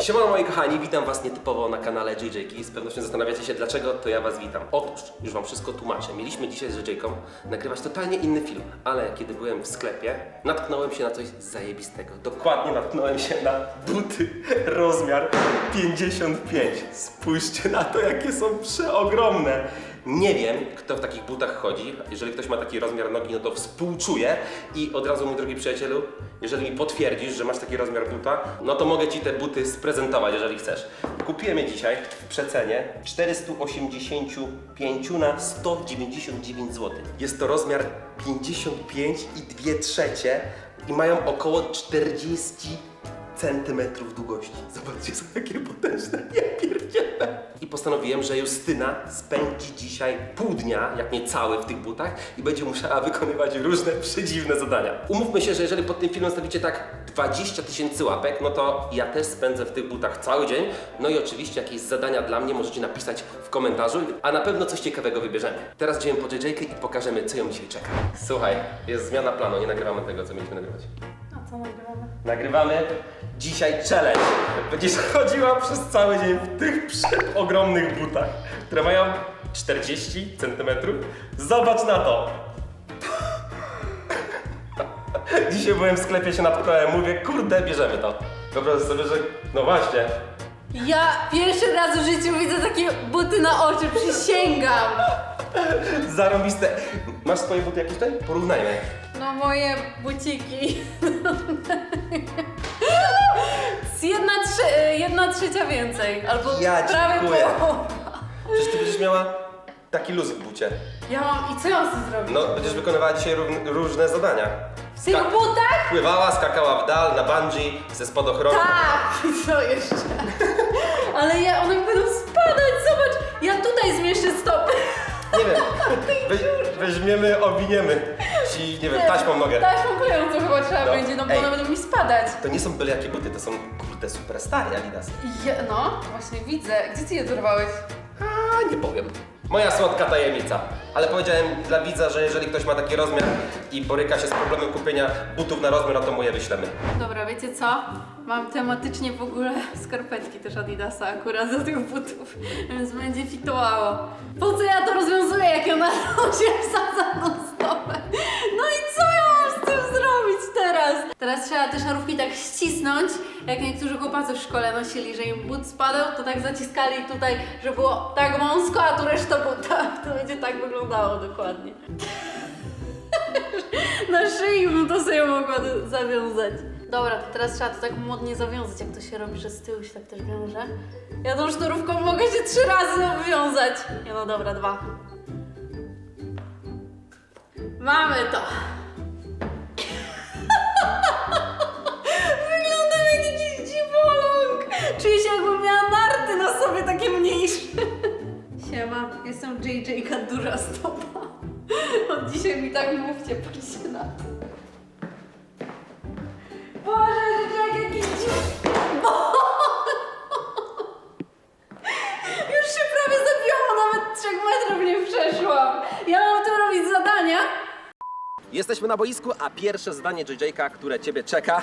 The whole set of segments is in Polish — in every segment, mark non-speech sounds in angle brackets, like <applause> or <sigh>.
Siemano moi kochani, witam was nietypowo na kanale JJki. Z pewnością zastanawiacie się dlaczego, to ja was witam. Otóż, już wam wszystko tłumaczę. Mieliśmy dzisiaj z JJką nagrywać totalnie inny film, ale kiedy byłem w sklepie, natknąłem się na coś zajebistego. Dokładnie natknąłem się na buty rozmiar 55. Spójrzcie na to, jakie są przeogromne. Nie wiem, kto w takich butach chodzi. Jeżeli ktoś ma taki rozmiar nogi, no to współczuję. I od razu, mój drogi przyjacielu, jeżeli mi potwierdzisz, że masz taki rozmiar buta, no to mogę ci te buty sprezentować, jeżeli chcesz. Kupiłem je dzisiaj w przecenie 485 na 199 zł. Jest to rozmiar 55 i 2 trzecie i mają około 40 centymetrów długości. Zobaczcie, są jakie potężne, <laughs> ja pierdzielę. I postanowiłem, że Justyna spędzi dzisiaj pół dnia, jak nie cały, w tych butach i będzie musiała wykonywać różne przedziwne zadania. Umówmy się, że jeżeli pod tym filmem stawicie tak 20 tysięcy łapek, no to ja też spędzę w tych butach cały dzień. No i oczywiście jakieś zadania dla mnie możecie napisać w komentarzu, a na pewno coś ciekawego wybierzemy. Teraz idziemy po JJ i pokażemy, co ją dzisiaj czeka. Słuchaj, jest zmiana planu, nie nagrywamy tego, co mieliśmy nagrywać. A co nagrywamy? Nagrywamy dzisiaj challenge. Będziesz chodziła przez cały dzień w tych ogromnych butach, które mają 40 cm. Zobacz na to. Dzisiaj byłem w sklepie, się natknąłem, mówię, kurde, bierzemy to. Wyobraź sobie, że no właśnie, Ja pierwszy raz w życiu widzę takie buty na oczy, przysięgam. <laughs> zarąbiste. Masz swoje buty jakieś tutaj? Porównajmy. No moje buciki. Z <laughs> jedna, trze- jedna trzecia więcej, albo Ja prawie dziękuję. połowa. Przecież ty będziesz miała taki luz w bucie. Ja mam, i co ja mam z tym zrobić? No, będziesz wykonywała dzisiaj różne zadania. W tych Ska- butach? Pływała, skakała w dal, na bungee, ze spadochronu. Tak! I co jeszcze? Ale ja, one będą spadać, zobacz! Ja tutaj zmieszczę stopy. Nie wiem, weź, weźmiemy, owiniemy ci, nie wiem, taśmą nogę. Taśmą klejącą chyba trzeba No. będzie, no bo Ej. one będą mi spadać. To nie są byle jakie buty, to są kurde super stare Adidas. Je, no, właśnie widzę. Gdzie ty je dorwałeś? A nie powiem. Moja słodka tajemnica. Ale powiedziałem dla widza, że jeżeli ktoś ma taki rozmiar i boryka się z problemem kupienia butów na rozmiar, no to mu je wyślemy. Dobra, wiecie co? Mam tematycznie w ogóle skarpetki też Adidasa akurat do tych butów, więc będzie fitowało. Po co ja to rozwiązuję, jak ja na <laughs> lodzie wsadzam do stopę? Teraz? Teraz trzeba te szarówki tak ścisnąć, jak niektórzy chłopacy w szkole nosili, że im but spadał, to tak zaciskali tutaj, że było tak wąsko, a tu reszta buta. <laughs> To będzie tak wyglądało dokładnie. <laughs> Na szyi bym to sobie mogła zawiązać. Dobra, to teraz trzeba to tak modnie zawiązać, jak to się robi, że z tyłu się tak też wiąże. Ja tą sznurówką mogę się trzy razy obwiązać. Nie no dobra, dwa. Mamy to. Czuję się jakbym miała narty na sobie takie mniejsze. Siema, jestem JJ-ka duża stopa. Od dzisiaj mi tak mówcie, patrzcie na to. Boże, że jak jakiś Już się prawie zabiłam, a nawet trzech metrów nie przeszłam. Ja mam tu robić zadania. Jesteśmy na boisku, a pierwsze zdanie JJ-ka, które ciebie czeka.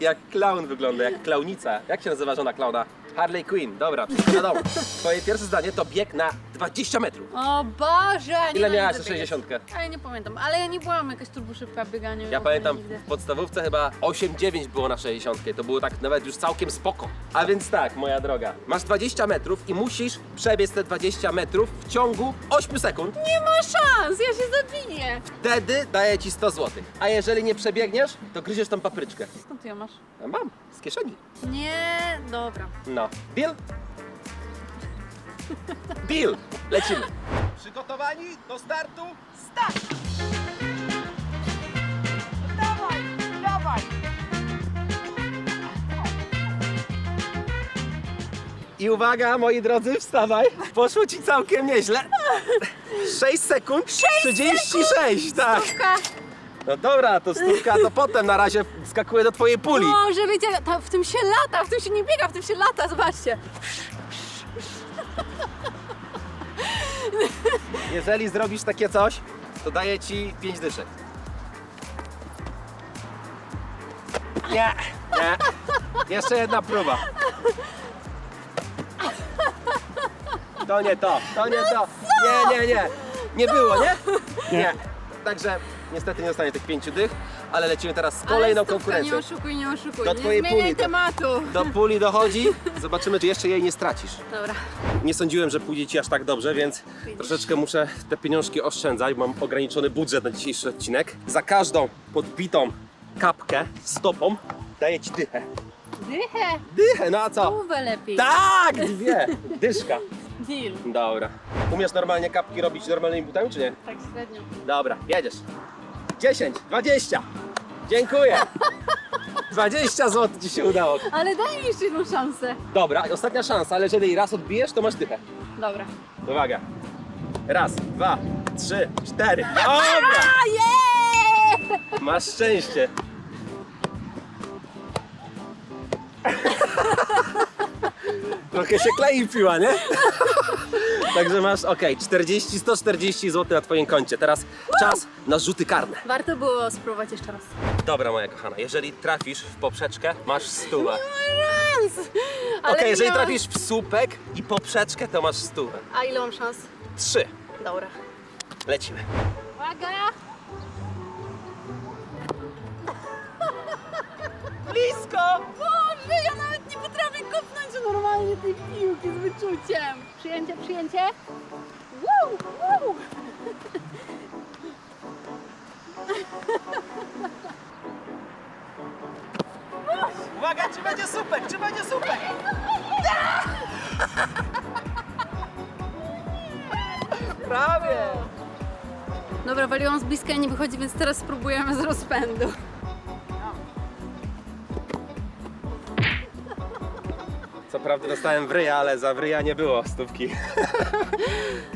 Jak klaun wygląda, jak klaunica. Jak się nazywa żona klauna? Harley Quinn, dobra, wszystko wiadomo. Twoje pierwsze zdanie to bieg na 20 metrów. O Boże! Nie Ile miałaś nie na dobiegać. 60? A ja nie pamiętam, ale ja nie byłam jakaś turbo szybka w bieganiu. Ja pamiętam w podstawówce chyba 8-9 było na 60. To było tak nawet już całkiem spoko. A więc tak, moja droga, masz 20 metrów i musisz przebiec te 20 metrów w ciągu 8 sekund. Nie ma szans, ja się zabiję. Wtedy daję ci 100 zł. A jeżeli nie przebiegniesz, to gryziesz tą papryczkę. Skąd ty ją masz? A Mam, z kieszeni. Nie, dobra. No. Deal? Deal! Lecimy. Przygotowani do startu? Start! Dawaj, dawaj! I uwaga, moi drodzy, wstawaj. Poszło ci całkiem nieźle. 6 sekund. 36, tak. Stówka. No dobra, to stówka, to potem na razie skakuję do twojej puli. Może wiecie, ta, w tym się lata, w tym się nie biega, w tym się lata, zobaczcie. Jeżeli zrobisz takie coś, to daję ci 5 dyszek. Nie, Nie. Jeszcze jedna próba. To nie to, to nie to. Nie, nie, nie. Nie było, nie? Nie. Także niestety nie dostanie tych pięciu dych, ale lecimy teraz z kolejną konkurencją. Nie oszukuj, nie oszukuj. Do nie twojej zmieniaj puli to- tematu. Do puli dochodzi. <laughs> Zobaczymy, czy jeszcze jej nie stracisz. Dobra. Nie sądziłem, że pójdzie ci aż tak dobrze, więc troszeczkę muszę te pieniążki oszczędzać. Mam ograniczony budżet na dzisiejszy odcinek. Za każdą podbitą kapkę stopą daję ci dychę. Dychę. Dychę, no a co? Głowę lepiej. Tak, dwie. Dyszka. <laughs> Deal. Dobra. Umiesz normalnie kapki robić normalnymi butami, czy nie? Tak średnio. Dobra, jedziesz. 10, 20. Dziękuję. 20 zł ci się udało. Ale daj mi jeszcze jedną szansę. Dobra, ostatnia szansa, ale jeżeli raz odbijesz, to masz dychę. Dobra. Uwaga. Raz, dwa, trzy, cztery. Dobra! A, yeah! Masz szczęście. Trochę się klei piła, nie? Także masz, okej, 40, 140 zł na twoim koncie. Teraz czas na rzuty karne. Warto było spróbować jeszcze raz. Dobra, moja kochana, jeżeli trafisz w poprzeczkę, masz stówę. Szans! Okej, Ale jeżeli miałam- trafisz w słupek i poprzeczkę, to masz stówę. A ile mam szans? Trzy. Dobra. Lecimy. Uwaga! Blisko! Boże, ja nie potrafię kopnąć normalnie tej piłki z wyczuciem. Przyjęcie, przyjęcie. Wow, wow. Uwaga, czy będzie słupek, czy będzie słupek? Prawie! Dobra, waliłam z bliska i nie wychodzi, więc teraz spróbujemy z rozpędu. Co prawda dostałem w ryja, ale za w ryja nie było stówki. <laughs>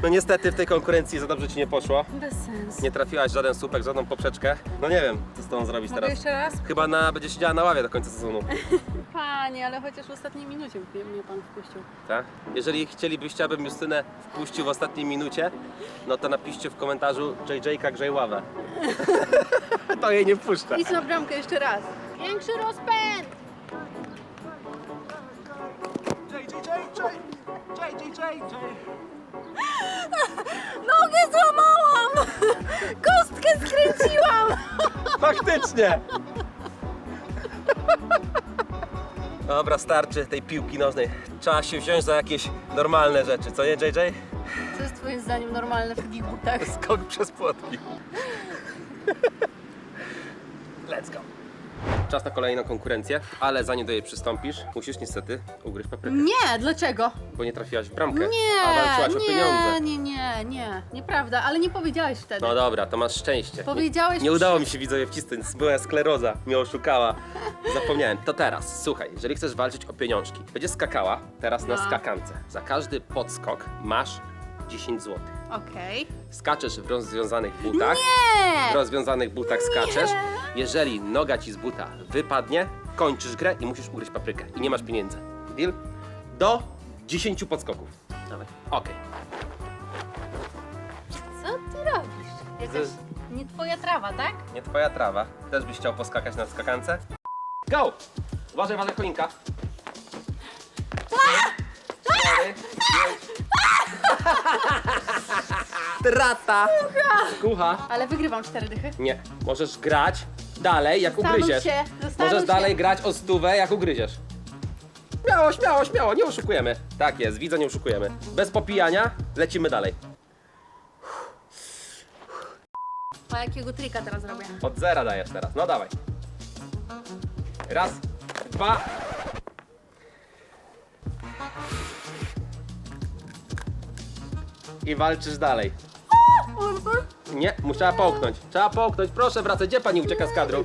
No niestety w tej konkurencji za dobrze ci nie poszło. Bez sensu. Nie trafiłaś żaden słupek, żadną poprzeczkę. No nie wiem, co z tą zrobić Mogę teraz. jeszcze raz? Chyba na, będzie siedziała na ławie do końca sezonu. <laughs> Panie, ale chociaż w ostatniej minucie mnie mnie pan wpuścił. Tak? Jeżeli chcielibyście, abym Justynę wpuścił w ostatniej minucie, no to napiszcie w komentarzu JJ-ka grzej ławę. <laughs> to jej nie wpuszczę. Idź na bramkę jeszcze raz. Większy rozpęd! <laughs> Nogę złamałam! <laughs> Kostkę skręciłam! <laughs> Faktycznie! Dobra, starczy tej piłki nożnej. Trzeba się wziąć za jakieś normalne rzeczy, co nie JJ? Co jest twoim zdaniem normalne w takich butach? Skok przez płotki. Let's go. Czas na kolejną konkurencję, ale zanim do jej przystąpisz, musisz niestety ugryźć paprykę, Nie, dlaczego? bo nie trafiłaś w bramkę, a Nie, walczyłaś o pieniądze. nie, nie, nie, nie, nieprawda, ale nie powiedziałeś wtedy. No dobra, to masz szczęście. Powiedziałeś Nie, nie udało mi się widzowie wcisnąć, była skleroza, mnie oszukała. <laughs> Zapomniałem. To teraz, słuchaj, jeżeli chcesz walczyć o pieniążki, będziesz skakała teraz na No. skakance. Za każdy podskok masz 10 zł. Okej. Skaczesz w rozwiązanych butach. Nie! W rozwiązanych butach skaczesz. Jeżeli noga ci z buta wypadnie, kończysz grę i musisz ugryźć paprykę. I nie masz pieniędzy. Deal? Do 10 podskoków. Dawaj. Okej. Co ty robisz? Jakaś nie twoja trawa, tak? Nie twoja trawa. Też byś chciał poskakać na skakance? Go! Uważaj, uważaj, choinka. Cztery, pięć. Trata! Kucha! Ale wygrywam cztery dychy. Nie, możesz grać dalej, jak Zastanów ugryziesz. się, zastanów Możesz się. dalej grać o stówę, jak ugryziesz. Śmiało, śmiało, śmiało, nie oszukujemy. Tak jest, widza nie oszukujemy. Bez popijania, lecimy dalej. A jakiego trika teraz robię? Od zera dajesz teraz, no dawaj. Raz, dwa. I walczysz dalej. Nie, musiała połknąć. Trzeba połknąć, proszę wracać. Gdzie pani ucieka z kadru?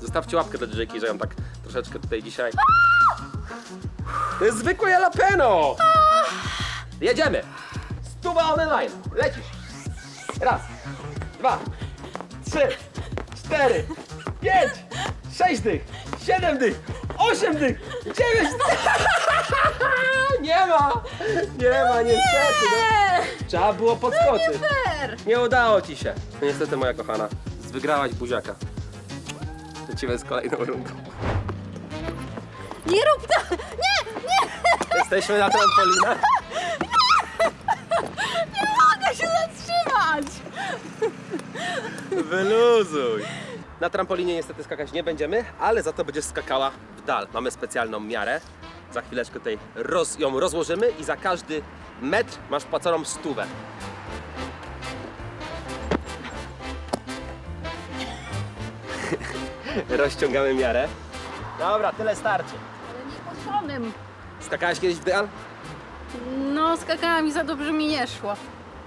Zostawcie łapkę dla DJ, że ją tak troszeczkę tutaj dzisiaj. To jest zwykłe jalapeno! Jedziemy! Stuwa on the line. Lecisz. Raz, dwa, trzy, cztery, pięć, sześć dych, siedem dych, osiem dych, dziewięć <laughs> Nie ma! Nie ma, niestety. No. Trzeba było podskoczyć. Fair! Nie udało ci się. No niestety, moja kochana, wygrałaś buziaka. Lecimy z kolejną rundą. Nie rób tak! Nie! Nie! Jesteśmy na trampolinach. <laughs> Nie mogę się zatrzymać! Wyluzuj. Na trampolinie niestety skakać nie będziemy, ale za to będziesz skakała w dal. Mamy specjalną miarę. Za chwileczkę tutaj roz, ją rozłożymy i za każdy metr masz płaconą stówę. <laughs> Rozciągamy miarę. Dobra, tyle starczy. Ale nie poszonym. Skakałaś kiedyś w dal? No, skakałam i za dobrze mi nie szło.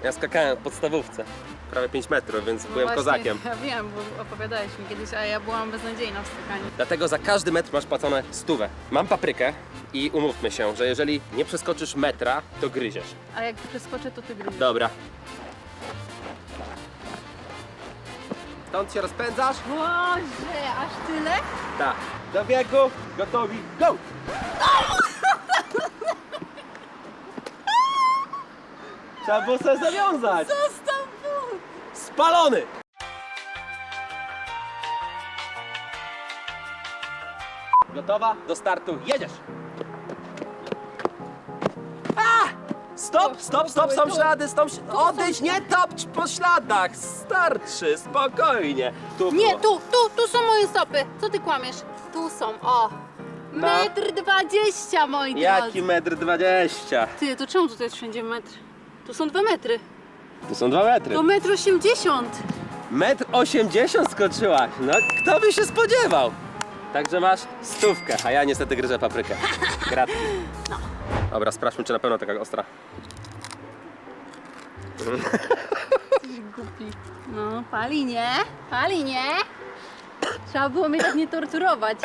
Ja skakałem w podstawówce. Prawie 5 metrów, więc No byłem właśnie, kozakiem. Ja wiem, bo opowiadałeś mi kiedyś, a ja byłam beznadziejna w skakaniu. Dlatego za każdy metr masz płacone stówę. Mam paprykę i umówmy się, że jeżeli nie przeskoczysz metra, to gryziesz. A jak przeskoczę, to ty gryziesz. Dobra. Stąd się rozpędzasz? Boże, aż tyle? Tak. Do biegu, gotowi, go! Trzeba było sobie zawiązać. Zostaw but! Spalony! Gotowa? Do startu, jedziesz! A! Stop, stop, stop, są ślady, stop, odejdź, nie topcz po śladach, starczy, spokojnie. Tu Nie, było. tu, tu, tu są moje stopy. Co ty kłamiesz? Tu są, o. No. Metr dwadzieścia, moi Jaki drodzy. metr dwadzieścia? Ty, to czemu tutaj jest wszędzie metr? Tu są dwa metry. Tu są dwa metry. To metr osiemdziesiąt. Metr osiemdziesiąt skoczyłaś. No, kto by się spodziewał? Także masz stówkę, a ja niestety gryzę paprykę. <laughs> Gratki. Dobra, sprawdźmy, czy na pewno taka ostra. Głupi. No, pali nie? Pali nie? Trzeba było mnie tak nie torturować.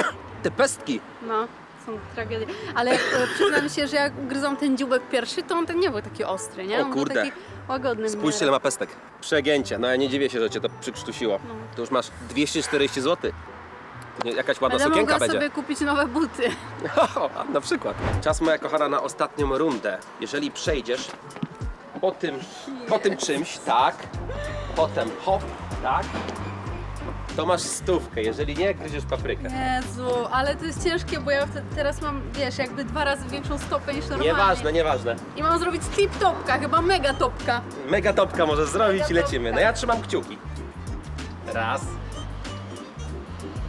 Te pestki. No, są tragedie. Ale e, przyznam się, że jak ugryzą ten dzióbek pierwszy, to on tak nie był taki ostry, nie? O On był kurde. taki łagodny. w Spójrzcie, miarę. ma pestek. Przegięcie. No ja nie dziwię się, że cię to przykrztusiło. No. To już masz 240 zł. To nie, jakaś ładna Będę sukienka mogła będzie. sobie kupić nowe buty. <laughs> A, na przykład. Czas moja kochana na ostatnią rundę. Jeżeli przejdziesz po tym, po tym czymś, tak, potem hop, tak, to masz stówkę. Jeżeli nie, gryziesz paprykę. Jezu, ale to jest ciężkie, bo ja wtedy- teraz mam, wiesz, jakby dwa razy większą stopę niż normalnie. Nieważne, nieważne. I mam zrobić tip topka, chyba mega topka. Mega topka możesz zrobić i Mega lecimy. topka. No ja trzymam kciuki. Raz.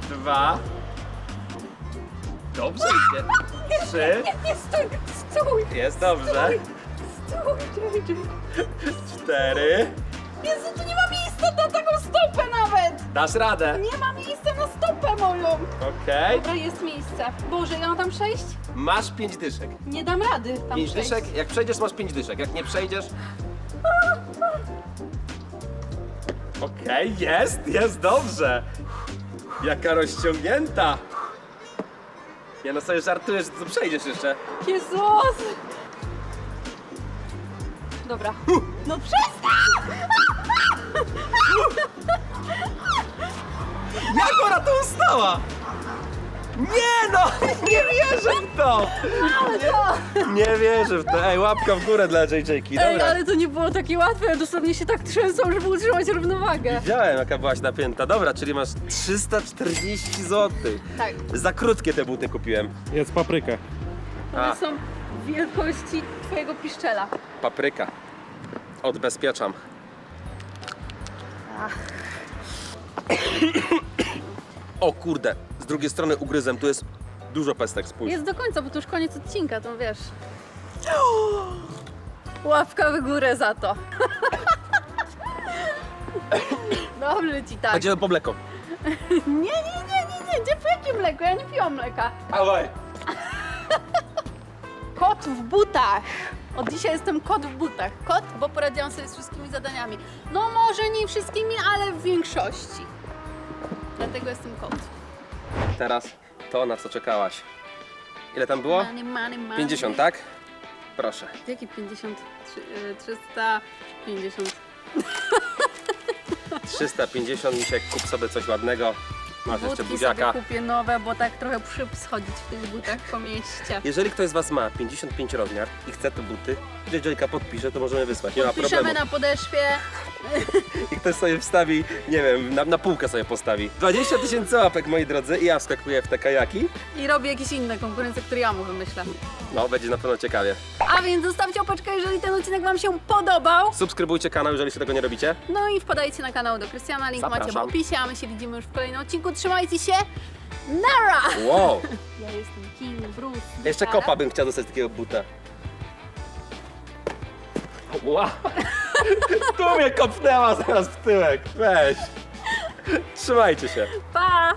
Dwa. Dobrze idzie. Trzy. Nie, stój, stój, Jest dobrze. stój, JJ. Cztery. Jezu, tu nie ma miejsca na taką stopę nawet. Dasz radę. Nie ma miejsca na stopę moją. Okej. Dobra, jest miejsce. Boże, ja mam tam przejść? Masz pięć dyszek. Nie dam rady tam Pięć przejść. dyszek, jak przejdziesz masz pięć dyszek, jak nie przejdziesz... Okej, jest, jest dobrze. Jaka rozciągnięta. Ja no sobie żartujesz, że to przejdziesz jeszcze. Jezus! Dobra. No przestań! Jak ona to ustała? Nie no, <laughs> nie wierzę w to. Nie, nie wierzę w to. Ej, łapka w górę dla JJ-ki, Ej, dobra. ale to nie było takie łatwe, ja dosłownie się tak trzęsą, żeby utrzymać równowagę. Widziałem jaka byłaś napięta. Dobra, czyli masz 340 zł. Tak, Za krótkie te buty kupiłem. Jest papryka. A. one są wielkości twojego piszczela. Papryka. Odbezpieczam. O kurde, z drugiej strony ugryzem, tu jest dużo pestek, spójrz. Jest do końca, bo to już koniec odcinka, to wiesz. <gasps> Łapka w górę za to. <laughs> Dobrze ci tak. Będziemy po mleko. <laughs> Nie, nie, nie, nie, nie, gdzie po jakie mleko? Ja nie piłam mleka. Dawaj. <laughs> Kot w butach. Od dzisiaj jestem kot w butach. Kot, bo poradziłam sobie z wszystkimi zadaniami. No może nie wszystkimi, ale w większości. Dlatego jestem kot. Teraz to, na co czekałaś. Ile tam było? Money, money, money. 50, tak? Proszę. Jakie 50? Trzy- y, 350. 350, Misiek, kup sobie coś ładnego. Masz jeszcze buziaka. sobie kupię nowe, bo tak trochę przychodzić w tych butach po mieście. Jeżeli ktoś z Was ma 55 rozmiar i chce te buty, JJka podpisze, to możemy wysłać, nie ma Piszemy problemu. na podeszwie. I ktoś sobie wstawi, nie wiem, na, na półkę sobie postawi. 20 tysięcy łapek, moi drodzy, i ja wskakuję w te kajaki. I robię jakieś inne konkurencje, które ja mu wymyślę. No, będzie na pewno ciekawie. A więc zostawcie opeczkę, jeżeli ten odcinek Wam się podobał. Subskrybujcie kanał, jeżeli się tego nie robicie. No i wpadajcie na kanał do Krystiana, link macie w Zapraszam. opisie, a my się widzimy już w kolejnym odcinku. Trzymajcie się! Nara! Wow! <laughs> Ja jestem King Bruce. Jeszcze kopa bym chciał dostać takiego buta. Wow! <laughs> <laughs> Tu mnie kopnęła zaraz w tyłek. Weź. Trzymajcie się. Pa!